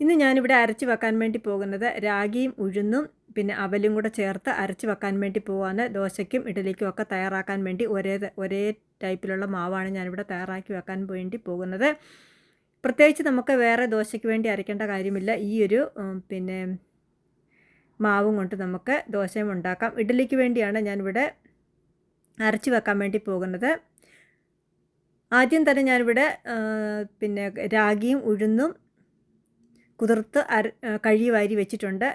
ഇന്ന് ഞാനിവിടെ അരച്ച് വെക്കാൻ വേണ്ടി പോകുന്നത് രാഗിയും ഉഴുന്നും പിന്നെ അവലും കൂടെ ചേർത്ത് അരച്ച് വെക്കാൻ വേണ്ടി പോവാണ്. ദോശയ്ക്കും ഇഡലിക്കും ഒക്കെ തയ്യാറാക്കാൻ വേണ്ടി ഒരേ ഒരേ ടൈപ്പിലുള്ള മാവാണ് ഞാനിവിടെ തയ്യാറാക്കി വെക്കാൻ വേണ്ടി പോകുന്നത്. പ്രത്യേകിച്ച് നമുക്ക് വേറെ ദോശയ്ക്ക് വേണ്ടി അരയ്ക്കേണ്ട കാര്യമില്ല. ഈ ഒരു പിന്നെ മാവും കൊണ്ട് നമുക്ക് ദോശയും ഉണ്ടാക്കാം. ഇഡലിക്ക് വേണ്ടിയാണ് ഞാനിവിടെ അരച്ച് വെക്കാൻ വേണ്ടി പോകുന്നത്. ആദ്യം തന്നെ ഞാനിവിടെ പിന്നെ രാഗിയും ഉഴുന്നും കുതിർത്ത് അര കഴുകി വാരി വെച്ചിട്ടുണ്ട്.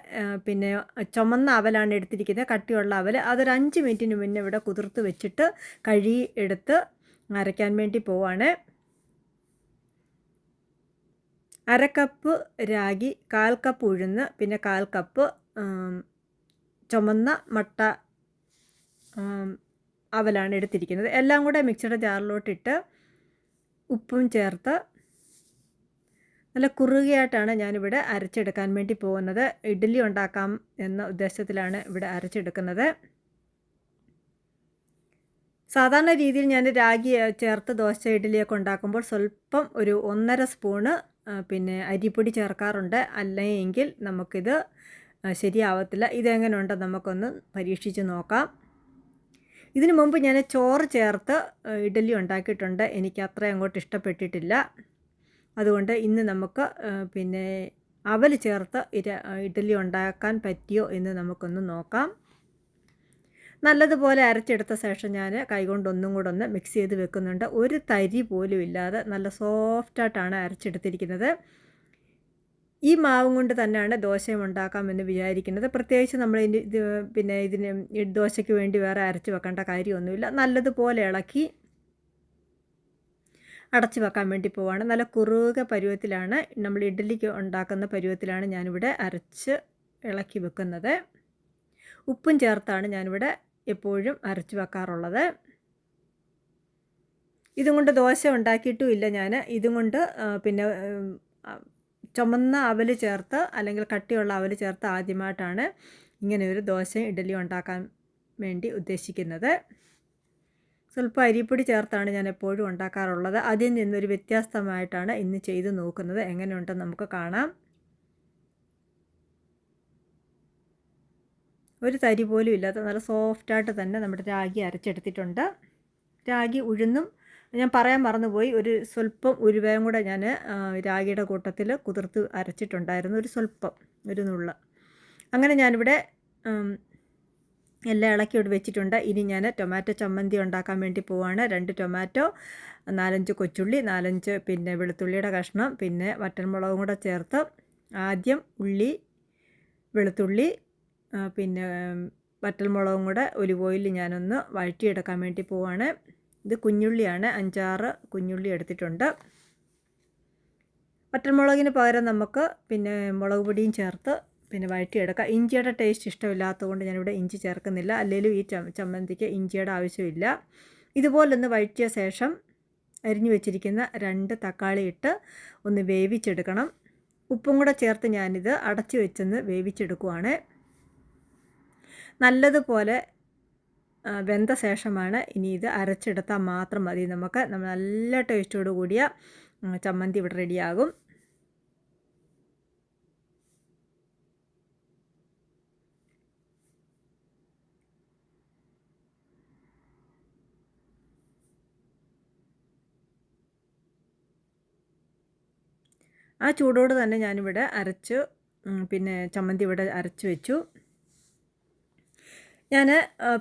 പിന്നെ ചുമന്ന അവലാണ് എടുത്തിരിക്കുന്നത്. കട്ടിയുള്ള അവൽ. അതൊരു അഞ്ച് മിനിറ്റിന് മുന്നേ ഇവിടെ കുതിർത്ത് വെച്ചിട്ട് കഴുകി എടുത്ത് അരയ്ക്കാൻ വേണ്ടി പോവാണ്. അര കപ്പ് രാഗി കാൽ കപ്പ് ഉഴുന്ന് പിന്നെ കാൽ കപ്പ് ചുമന്ന മട്ട അവലാണ് എടുത്തിരിക്കുന്നത്. എല്ലാം കൂടെ മിക്സിയുടെ ജാറിലോട്ടിട്ട് ഉപ്പും ചേർത്ത് നല്ല കുറുകയായിട്ടാണ് ഞാനിവിടെ അരച്ചെടുക്കാൻ വേണ്ടി പോകുന്നത്. ഇഡ്ഡലി ഉണ്ടാക്കാം എന്ന ഉദ്ദേശത്തിലാണ് ഇവിടെ അരച്ചെടുക്കുന്നത്. സാധാരണ രീതിയിൽ ഞാൻ രാഗി ചേർത്ത് ദോശ ഇഡ്ഡലിയൊക്കെ ഉണ്ടാക്കുമ്പോൾ സ്വല്പം ഒരു ഒന്നര സ്പൂണ് പിന്നെ അരിപ്പൊടി ചേർക്കാറുണ്ട്. അല്ലെങ്കിൽ നമുക്കിത് ശരിയാവത്തില്ല ശരിയാവത്തില്ല. ഉണ്ടോ നമുക്കൊന്ന് പരീക്ഷിച്ച് നോക്കാം. ഇതിനു മുമ്പ് ഞാൻ ചോറ് ചേർത്ത് ഇഡ്ഡലി ഉണ്ടാക്കിയിട്ടുണ്ട്. എനിക്ക് അത്ര അങ്ങോട്ട് ഇഷ്ടപ്പെട്ടിട്ടില്ല. അതുകൊണ്ട് ഇന്ന് നമുക്ക് പിന്നെ അവൽ ചേർത്ത് ഇര ഇഡ്ഡലി ഉണ്ടാക്കാൻ പറ്റിയോ എന്ന് നമുക്കൊന്ന് നോക്കാം. നല്ലതുപോലെ അരച്ചെടുത്ത ശേഷം ഞാൻ കൈകൊണ്ട് ഒന്നും കൂടെ ഒന്ന് മിക്സ് ചെയ്ത് വെക്കുന്നുണ്ട്. ഒരു തരി പോലും ഇല്ലാതെ നല്ല സോഫ്റ്റായിട്ടാണ് അരച്ചെടുത്തിരിക്കുന്നത്. ഈ മാവും കൊണ്ട് തന്നെയാണ് ദോശയും ഉണ്ടാക്കാമെന്ന് വിചാരിക്കുന്നത്. പ്രത്യേകിച്ച് നമ്മൾ ഇത് പിന്നെ ഇതിന് ദോശയ്ക്ക് വേണ്ടി വേറെ അരച്ച് വെക്കേണ്ട കാര്യമൊന്നുമില്ല. നല്ലതുപോലെ ഇളക്കി അടച്ച് വെക്കാൻ വേണ്ടി പോവാണ്. നല്ല കുറുക പരുവത്തിലാണ് നമ്മൾ ഇഡ്ഡലിക്ക് ഉണ്ടാക്കുന്ന പരുവത്തിലാണ് ഞാനിവിടെ അരച്ച് ഇളക്കി വെക്കുന്നത്. ഉപ്പും ചേർത്താണ് ഞാനിവിടെ എപ്പോഴും അരച്ചു വെക്കാറുള്ളത്. ഇതും കൊണ്ട് ദോശ ഉണ്ടാക്കിയിട്ടും ഇല്ല ഞാൻ. ഇതും കൊണ്ട് പിന്നെ ചുമന്ന അവൽ ചേർത്ത് അല്ലെങ്കിൽ കട്ടിയുള്ള അവൽ ചേർത്ത് ആദ്യമായിട്ടാണ് ഇങ്ങനെ ഒരു ദോശയും ഇഡ്ഡലിയും ഉണ്ടാക്കാൻ വേണ്ടി ഉദ്ദേശിക്കുന്നത്. സ്വല്പം അരിപ്പൊടി ചേർത്താണ് ഞാൻ എപ്പോഴും ഉണ്ടാക്കാറുള്ളത്. അതിൽ നിന്നൊരു വ്യത്യസ്തമായിട്ടാണ് ഇന്ന് ചെയ്ത് നോക്കുന്നത്. എങ്ങനെയുണ്ടെന്ന് നമുക്ക് കാണാം. ഒരു തരി പോലും ഇല്ലാത്ത നല്ല സോഫ്റ്റായിട്ട് തന്നെ നമ്മുടെ രാഗി അരച്ചെടുത്തിട്ടുണ്ട്. രാഗി ഉഴുന്നും ഞാൻ പറയാൻ മറന്നുപോയി. ഒരു സ്വല്പം ഉരുവയും കൂടെ ഞാൻ രാഗിയുടെ കൂട്ടത്തിൽ കുതിർത്ത് അരച്ചിട്ടുണ്ടായിരുന്നു. ഒരു സ്വല്പം ഒരു നുള്ള. അങ്ങനെ ഞാനിവിടെ എല്ലാം ഇളക്കി ഇവിടെ വെച്ചിട്ടുണ്ട്. ഇനി ഞാൻ ടൊമാറ്റോ ചമ്മന്തി ഉണ്ടാക്കാൻ വേണ്ടി പോവാണ്. രണ്ട് ടൊമാറ്റോ നാലഞ്ച് കൊച്ചുള്ളി നാലഞ്ച് പിന്നെ വെളുത്തുള്ളിയുടെ കഷ്ണം പിന്നെ വറ്റൽമുളകും കൂടെ ചേർത്ത് ആദ്യം ഉള്ളി വെളുത്തുള്ളി പിന്നെ വറ്റൽമുളകും കൂടെ ഒലിവ് ഓയിൽ ഞാനൊന്ന് വഴറ്റിയെടുക്കാൻ വേണ്ടി പോവാണ്. ഇത് കുഞ്ഞുള്ളിയാണ്. അഞ്ചാറ് കുഞ്ഞുള്ളി എടുത്തിട്ടുണ്ട്. വറ്റൽമുളകിന് പകരം നമുക്ക് പിന്നെ മുളക് പൊടിയും ചേർത്ത് പിന്നെ വഴറ്റിയെടുക്കുക ഇഞ്ചിയുടെ ടേസ്റ്റ് ഇഷ്ടമില്ലാത്തതുകൊണ്ട് ഞാനിവിടെ ഇഞ്ചി ചേർക്കുന്നില്ല. അല്ലെങ്കിലും ഈ ചമ്മന്തിക്ക് ഇഞ്ചിയുടെ ആവശ്യമില്ല. ഇതുപോലൊന്ന് വഴറ്റിയ ശേഷം അരിഞ്ഞു വെച്ചിരിക്കുന്ന രണ്ട് തക്കാളി ഇട്ട് ഒന്ന് വേവിച്ചെടുക്കണം. ഉപ്പും കൂടെ ചേർത്ത് ഞാനിത് അടച്ചു വെച്ചൊന്ന് വേവിച്ചെടുക്കുവാണ്. നല്ലതുപോലെ വെന്ത ശേഷമാണ് ഇനി ഇത് അരച്ചെടുത്താൽ മാത്രം മതി. നമുക്ക് നമ്മൾ നല്ല ടേസ്റ്റോടു കൂടിയ ചമ്മന്തി ഇവിടെ റെഡിയാകും ആ ചൂടോട് തന്നെ ഞാനിവിടെ അരച്ച് പിന്നെ ചമ്മന്തി ഇവിടെ അരച്ച് വെച്ചു. ഞാൻ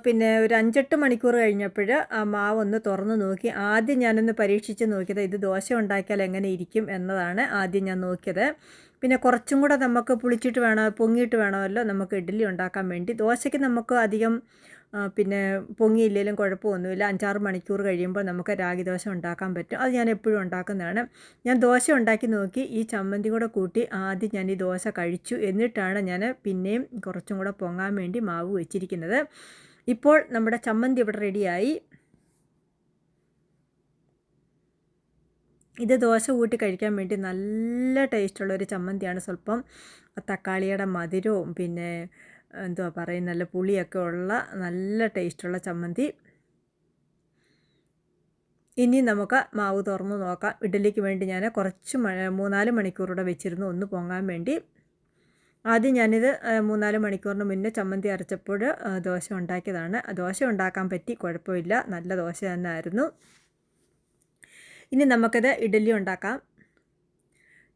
പിന്നെ ഒരു അഞ്ചെട്ട് മണിക്കൂർ കഴിഞ്ഞപ്പോൾ ആ മാവ് ഒന്ന് തുറന്ന് നോക്കി. ആദ്യം ഞാനൊന്ന് പരീക്ഷിച്ച് നോക്കിയത് ഇത് ദോശ ഉണ്ടാക്കിയാൽ എങ്ങനെ ഇരിക്കും എന്നതാണ് ആദ്യം ഞാൻ നോക്കിയത്. പിന്നെ കുറച്ചും കൂടെ നമുക്ക് പുളിച്ചിട്ട് വേണം പൊങ്ങിയിട്ട് വേണമല്ലോ നമുക്ക് ഇഡ്ഡലി ഉണ്ടാക്കാൻ വേണ്ടി. ദോശയ്ക്ക് നമുക്ക് അധികം പിന്നെ പൊങ്ങിയില്ലെങ്കിലും കുഴപ്പമൊന്നുമില്ല. അഞ്ചാറ് മണിക്കൂർ കഴിയുമ്പോൾ നമുക്ക് രാഗി ദോശ ഉണ്ടാക്കാൻ പറ്റും. അത് ഞാൻ എപ്പോഴും ഉണ്ടാക്കുന്നതാണ്. ഞാൻ ദോശ ഉണ്ടാക്കി നോക്കി ഈ ചമ്മന്തി കൂടെ കൂട്ടി ആദ്യം ഞാൻ ഈ ദോശ കഴിച്ചു. എന്നിട്ടാണ് ഞാൻ പിന്നെയും കുറച്ചും കൂടെ പൊങ്ങാൻ വേണ്ടി മാവ് വെച്ചിരിക്കുന്നത്. ഇപ്പോൾ നമ്മുടെ ചമ്മന്തി ഇവിടെ റെഡിയായി. ഇത് ദോശ കൂട്ടി കഴിക്കാൻ വേണ്ടി നല്ല ടേസ്റ്റുള്ള ഒരു ചമ്മന്തിയാണ് സ്വല്പം. തക്കാളിയുടെ മധുരവും പിന്നെ എന്തുവാ പറയും നല്ല പുളിയൊക്കെ ഉള്ള നല്ല ടേസ്റ്റുള്ള ചമ്മന്തി. ഇനി നമുക്ക് മാവ് തുറന്ന് നോക്കാം. ഇഡ്ഡലിക്ക് വേണ്ടി ഞാൻ കുറച്ച് മൂന്നാൽ മണിക്കൂറൂടെ വെച്ചിരുന്നു ഒന്ന് പൊങ്ങാൻ വേണ്ടി. ആദ്യം ഞാനിത് മൂന്നാൽ മണിക്കൂറിന് മുന്നേ ചമ്മന്തി അരച്ചപ്പോൾ ദോശ ഉണ്ടാക്കിയതാണ്. ദോശ ഉണ്ടാക്കാൻ പറ്റി കുഴപ്പമില്ല. നല്ല ദോശ തന്നെ ആയിരുന്നു ഇനി നമുക്കിത് ഇഡ്ഡലി ഉണ്ടാക്കാം.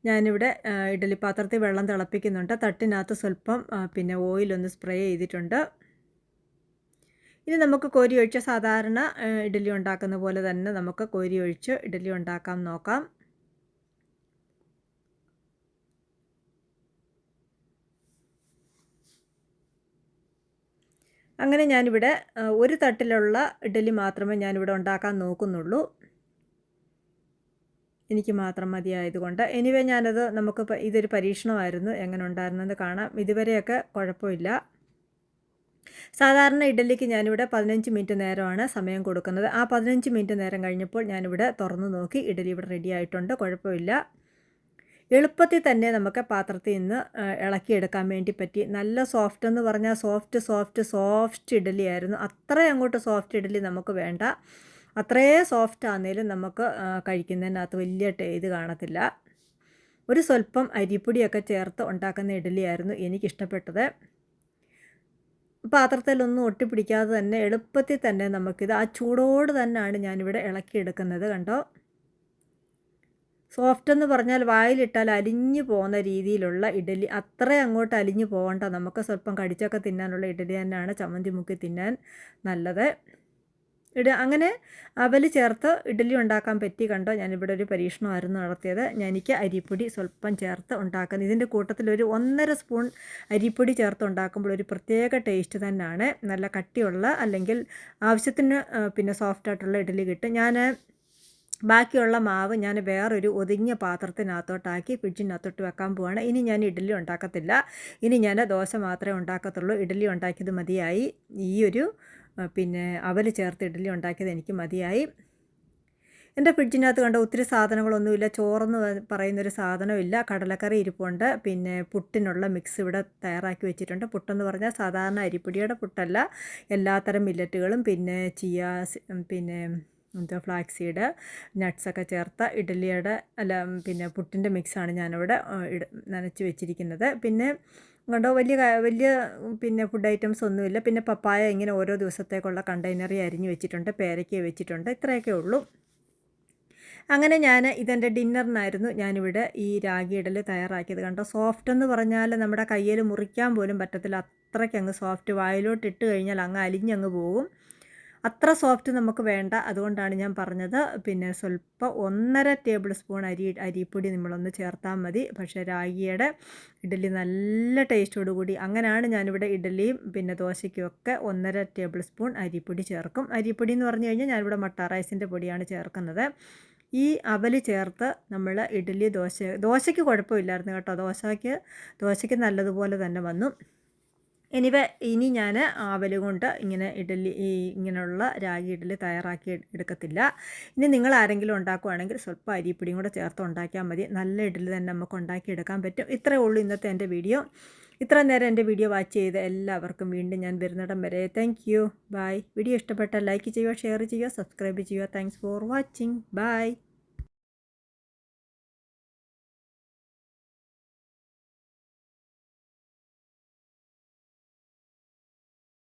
ഞാനിവിടെ ഇഡലി പാത്രത്തിൽ വെള്ളം തിളപ്പിക്കുന്നുണ്ട്. തട്ടിനകത്ത് സ്വല്പം പിന്നെ ഓയിലൊന്ന് സ്പ്രേ ചെയ്തിട്ടുണ്ട്. ഇനി നമുക്ക് കോരി ഒഴിച്ച സാധാരണ ഇഡലി ഉണ്ടാക്കുന്ന പോലെ തന്നെ നമുക്ക് കോരി ഒഴിച്ച് ഇഡലി ഉണ്ടാക്കാം നോക്കാം. അങ്ങനെ ഞാനിവിടെ ഒരു തട്ടിലുള്ള ഇഡലി മാത്രമേ ഞാനിവിടെ ഉണ്ടാക്കാൻ നോക്കുന്നുള്ളൂ. എനിക്ക് മാത്രം മതിയായതുകൊണ്ട്. എനിവേ ഞാനത് നമുക്ക് ഇതൊരു പരീക്ഷണമായിരുന്നു. എങ്ങനെ ഉണ്ടായിരുന്നെന്ന് കാണാം. ഇതുവരെയൊക്കെ കുഴപ്പമില്ല. സാധാരണ ഇഡലിക്ക് ഞാനിവിടെ പതിനഞ്ച് മിനിറ്റ് നേരമാണ് സമയം കൊടുക്കുന്നത്. ആ പതിനഞ്ച് മിനിറ്റ് നേരം കഴിഞ്ഞപ്പോൾ ഞാനിവിടെ തുറന്നു നോക്കി ഇഡലി ഇവിടെ റെഡി ആയിട്ടുണ്ട്. കുഴപ്പമില്ല. എളുപ്പത്തിൽ തന്നെ നമുക്ക് പാത്രത്തിൽ നിന്ന് ഇളക്കിയെടുക്കാൻ വേണ്ടി പറ്റി. നല്ല സോഫ്റ്റ് എന്ന് പറഞ്ഞാൽ സോഫ്റ്റ് സോഫ്റ്റ് സോഫ്റ്റ് ഇഡ്ഡലി ആയിരുന്നു അത്രയും അങ്ങോട്ട് സോഫ്റ്റ് ഇഡലി നമുക്ക് വേണ്ട. അത്രയും സോഫ്റ്റ് ആണെങ്കിലും നമുക്ക് കഴിക്കുന്നതിനകത്ത് വലിയ ഇത് കാണത്തില്ല. ഒരു സ്വല്പം അരിപ്പൊടിയൊക്കെ ചേർത്ത് ഉണ്ടാക്കുന്ന ഇഡ്ഡലിയായിരുന്നു എനിക്കിഷ്ടപ്പെട്ടത്. പാത്രത്തിലൊന്നും ഒട്ടിപ്പിടിക്കാതെ തന്നെ എളുപ്പത്തിൽ തന്നെ നമുക്കിത് ആ ചൂടോട് തന്നെയാണ് ഞാനിവിടെ ഇളക്കിയെടുക്കുന്നത് കണ്ടോ? സോഫ്റ്റ് എന്ന് പറഞ്ഞാൽ വായിലിട്ടാൽ അലിഞ്ഞു പോകുന്ന രീതിയിലുള്ള ഇഡലി അത്ര അങ്ങോട്ട് അലിഞ്ഞു പോകണ്ട. നമുക്ക് സ്വല്പം കടിച്ചൊക്കെ തിന്നാനുള്ള ഇഡലി തന്നെയാണ് ചമ്മന്തി മുക്കി തിന്നാൻ നല്ലത്. ഇട അങ്ങനെ അവൽ ചേർത്ത് ഇഡ്ഡലി ഉണ്ടാക്കാൻ പറ്റി കണ്ടോ? ഞാനിവിടെ ഒരു പരീക്ഷണമായിരുന്നു നടത്തിയത്. എനിക്ക് അരിപ്പൊടി സ്വല്പം ചേർത്ത് ഉണ്ടാക്കുന്നത്. ഇതിന്റെ കൂട്ടത്തിൽ ഒരു ഒന്നര സ്പൂൺ അരിപ്പൊടി ചേർത്ത് ഉണ്ടാക്കുമ്പോൾ ഒരു പ്രത്യേക ടേസ്റ്റ് തന്നെയാണ്. നല്ല കട്ടിയുള്ള അല്ലെങ്കിൽ ആവശ്യത്തിന് പിന്നെ സോഫ്റ്റ് ആയിട്ടുള്ള ഇഡലി കിട്ടും. ഞാൻ ബാക്കിയുള്ള മാവ് ഞാൻ വേറൊരു ഒതുങ്ങിയ പാത്രത്തിനകത്തോട്ടാക്കി ഫ്രിഡ്ജിനകത്തോട്ട് വെക്കാൻ പോവാണ്. ഇനി ഞാൻ ഇഡ്ഡലി ഉണ്ടാക്കത്തില്ല. ഇനി ഞാൻ ദോശ മാത്രമേ ഉണ്ടാക്കത്തുള്ളൂ. ഇഡ്ഡലി ഉണ്ടാക്കിയത് മതിയായി. ഈ ഒരു പിന്നെ അവൽ ചേർത്ത് ഇഡ്ഡലി ഉണ്ടാക്കിയത് എനിക്ക് മതിയായി. എന്റെ ഫ്രിഡ്ജിനകത്ത് കണ്ട ഒത്തിരി സാധനങ്ങളൊന്നുമില്ല. ചോറെന്ന് പറയുന്നൊരു സാധനമില്ല. കടലക്കറി ഇരിപ്പുണ്ട്. പിന്നെ പുട്ടിനുള്ള മിക്സ് ഇവിടെ തയ്യാറാക്കി വെച്ചിട്ടുണ്ട്. പുട്ടെന്ന് പറഞ്ഞാൽ സാധാരണ അരിപ്പൊടിയുടെ പുട്ടല്ല. എല്ലാത്തരം മില്ലറ്റുകളും പിന്നെ ചിയ പിന്നെ എന്താ ഫ്ലാക്സീഡ് സീഡ് നട്ട്സൊക്കെ ചേർത്ത ഇഡ്ഡലിയുടെ അല്ല പിന്നെ പുട്ടിന്റെ മിക്സാണ് ഞാനിവിടെ നനച്ച് വെച്ചിരിക്കുന്നത്. പിന്നെ കണ്ടോ വലിയ വലിയ പിന്നെ ഫുഡ് ഐറ്റംസ് ഒന്നുമില്ല. പിന്നെ പപ്പായ ഇങ്ങനെ ഓരോ ദിവസത്തേക്കുള്ള കണ്ടെയ്നറി അരിഞ്ഞ് വെച്ചിട്ടുണ്ട് പേരയ്ക്ക വെച്ചിട്ടുണ്ട് ഇത്രയൊക്കെ ഉള്ളൂ. അങ്ങനെ ഞാൻ ഇതെന്റെ ഡിന്നറിനായിരുന്നു ഞാനിവിടെ ഈ രാഗി ഇടൽ തയ്യാറാക്കിയത്. കണ്ടോ സോഫ്റ്റ് എന്ന് പറഞ്ഞാൽ നമ്മുടെ കയ്യിൽ മുറിക്കാൻ പോലും പറ്റത്തില്ല. അത്രയ്ക്ക് അങ്ങ് സോഫ്റ്റ് വായിലോട്ട് ഇട്ട് കഴിഞ്ഞാൽ അങ്ങ് അലിഞ്ഞങ്ങ് പോകും. അത്ര സോഫ്റ്റ് നമുക്ക് വേണ്ട. അതുകൊണ്ടാണ് ഞാൻ പറഞ്ഞത്. പിന്നെ സ്വല്പം ഒന്നര ടേബിൾ സ്പൂൺ അരി അരിപ്പൊടി നമ്മളൊന്ന് ചേർത്താൽ മതി. പക്ഷേ രാഗിയുടെ ഇഡലി നല്ല ടേസ്റ്റോടുകൂടി അങ്ങനെയാണ് ഞാനിവിടെ ഇഡലിയും പിന്നെ ദോശയ്ക്കും ഒക്കെ ഒന്നര ടേബിൾ സ്പൂൺ അരിപ്പൊടി ചേർക്കും. അരിപ്പൊടി എന്ന് പറഞ്ഞു കഴിഞ്ഞാൽ ഞാനിവിടെ മട്ട റൈസിന്റെ പൊടിയാണ് ചേർക്കുന്നത്. ഈ അവൽ ചേർത്ത് നമ്മൾ ഇഡലി ദോശ ദോശയ്ക്ക് കുഴപ്പമില്ലായിരുന്നു കേട്ടോ. ദോശയ്ക്ക് ദോശയ്ക്ക് നല്ലതുപോലെ തന്നെ വന്നു. എനിവ ഇനി ഞാൻ ആവൽ കൊണ്ട് ഇങ്ങനെ ഇഡലി ഇങ്ങനെയുള്ള രാഗി ഇഡലി തയ്യാറാക്കി എട്- എടുക്കത്തില്ല. ഇനി നിങ്ങൾ ആരെങ്കിലും ഉണ്ടാക്കുവാണെങ്കിൽ സ്വല്പം അരിപ്പൊടിയും കൂടെ ചേർത്ത് ഉണ്ടാക്കിയാൽ മതി. നല്ല ഇഡലി തന്നെ നമുക്ക് ഉണ്ടാക്കിയെടുക്കാൻ പറ്റും. ഇത്രയേ ഉള്ളൂ ഇന്നത്തെ എന്റെ വീഡിയോ. ഇത്ര നേരം എന്റെ വീഡിയോ വാച്ച് ചെയ്ത് എല്ലാവർക്കും വീണ്ടും ഞാൻ വരുന്നിടം വരെ. താങ്ക് യു ബൈ വീഡിയോ ഇഷ്ടപ്പെട്ടാൽ ലൈക്ക് ചെയ്യുക ഷെയർ ചെയ്യുക സബ്സ്ക്രൈബ് ചെയ്യുക. Thanks for watching bye